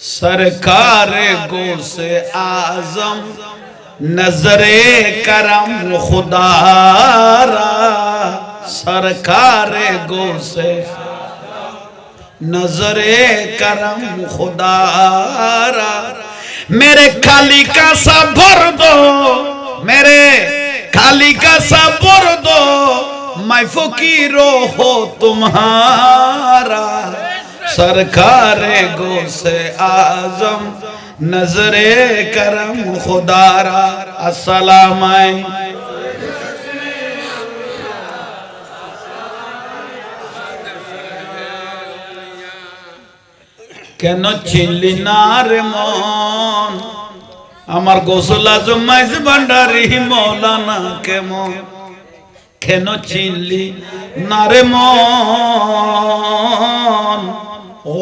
سرکار گو سے آزم نظر کرم خدا را۔ سرکار گو سے نظر کرم خدا را۔ میرے کھالی کا سا بھر دو، میرے کھالی کا سا بھر دو میں فقیر ہو تمہارا۔ سرکار گو سے آزم نظر کرم خدا را السلام آئے কেন ছিলি রে মন আমার গোসল আজম মাইজ ভান্ডারি মৌলানা কেমন কেন ছিলি রে মন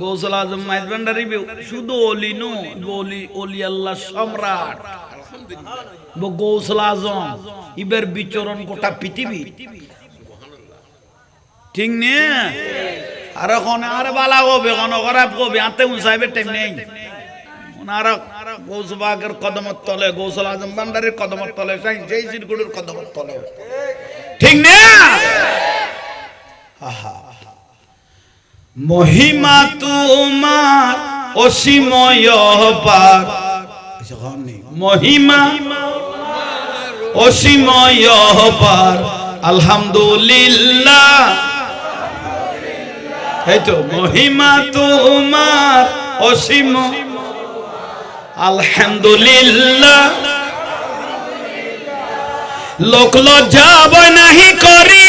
গৌসল আজম মাইজ ভান্ডারি শুধু অলি নো অলি অলি আল্লাহ সম্রাট। গৌসল আজম, ইবের বিচরণ গোটা পৃথিবী। ঠিক নে? আর এখন আর বালা কবে কোন খারাপ কবে, আতে উসাইবে টাইম নেই। আর গৌসবাগের কদমত তলে, গৌসল আজম ভান্ডারির কদমত তলে, সেই সিরগুড়ির কদমত তলে। ঠিক নে? আহা। মহিমা তোমার অসীময় মহিমা অসীময় আলহামদুলিল্লাহ। এই মহিমা তোমার অসীম। আলহামদুলিল্লাহ। লোক লজ্জা নাহি করি।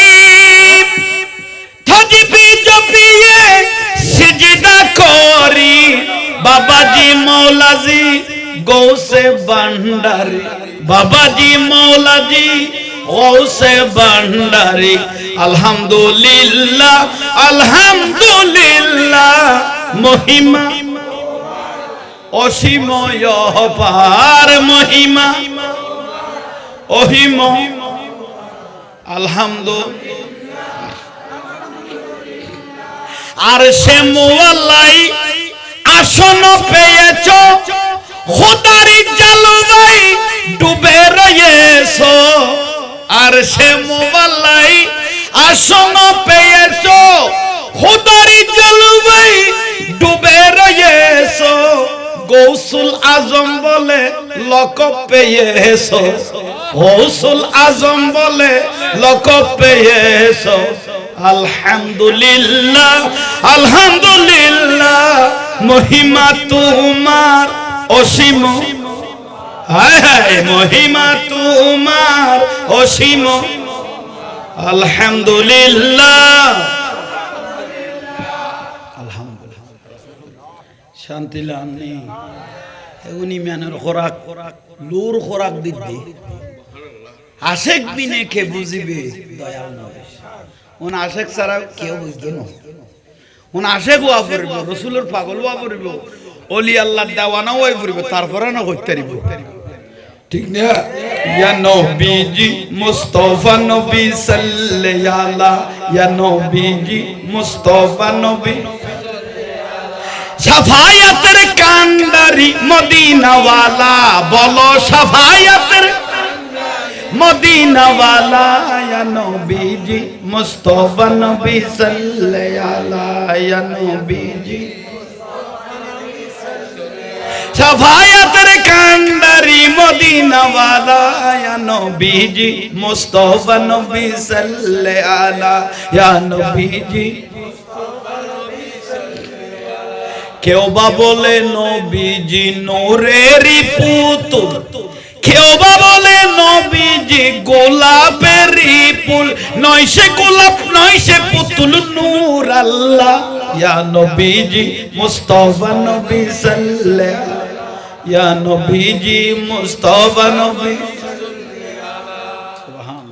ভান্ডারি, বাবাজি, মৌলাজি গৌসে ভান্ডারি। আলহামদুলিল্লাহ আলহামদুলিল্লাহ, মহিমা। অসীময় পার মহিমা। অহিম আর সে মোয়াল্লাই আসন পেয়েছ। আসন পেয়েছ খোদারি জালুবাই ডুবে রয়েছো। গৌসুল আজম বলে লক পেয়েছ। গৌসুল আজম বলে লক পেয়েছ। আলহামদুলিল্লাহ আলহামদুলিল্লাহ, মহিমা তোমার অসীম। হায় হায়, মহিমা তোমার অসীম। আলহামদুলিল্লাহ। শান্তি লানি এগুনি ম্যানের খোরাক। লুর খোরাক দিদি আশেক বিনে কে বুঝিবে? দয়াল নয় আশেক ছাড়া কেউ বুঝতো না। পাগল অলি আল্লাহ তারপরে না করতে ঠিক না? ইয়া নবীজি মুস্তাফা নবী সাল্লাল্লাহু আলা ইয়া নবীজি মুস্তাফা নবী সাফায়াতের কান্ডারি মদিনাওয়ালা বলো সাফায়াতের মদিনাওয়ালা ইয়া নবীজি মুস্তাফা নবী সাল্লাল্লাহু আলা নবীজি সাফায়াতের মদিনাওয়ালা, ইয়া নবীজি কেউ বা বলে, নবীজি নোরেরই পুতুল। কেউ বা বলে, নবীজি গোলাপেরই ফুল। নয় সে গোলাপ, নয় সে পুতুল, নূর আল্লাহ। ইয়া নবীজি, মুস্তাফা নবী সাল্লাল্লাহু ইয়া নবীজি মুস্তাফা নবী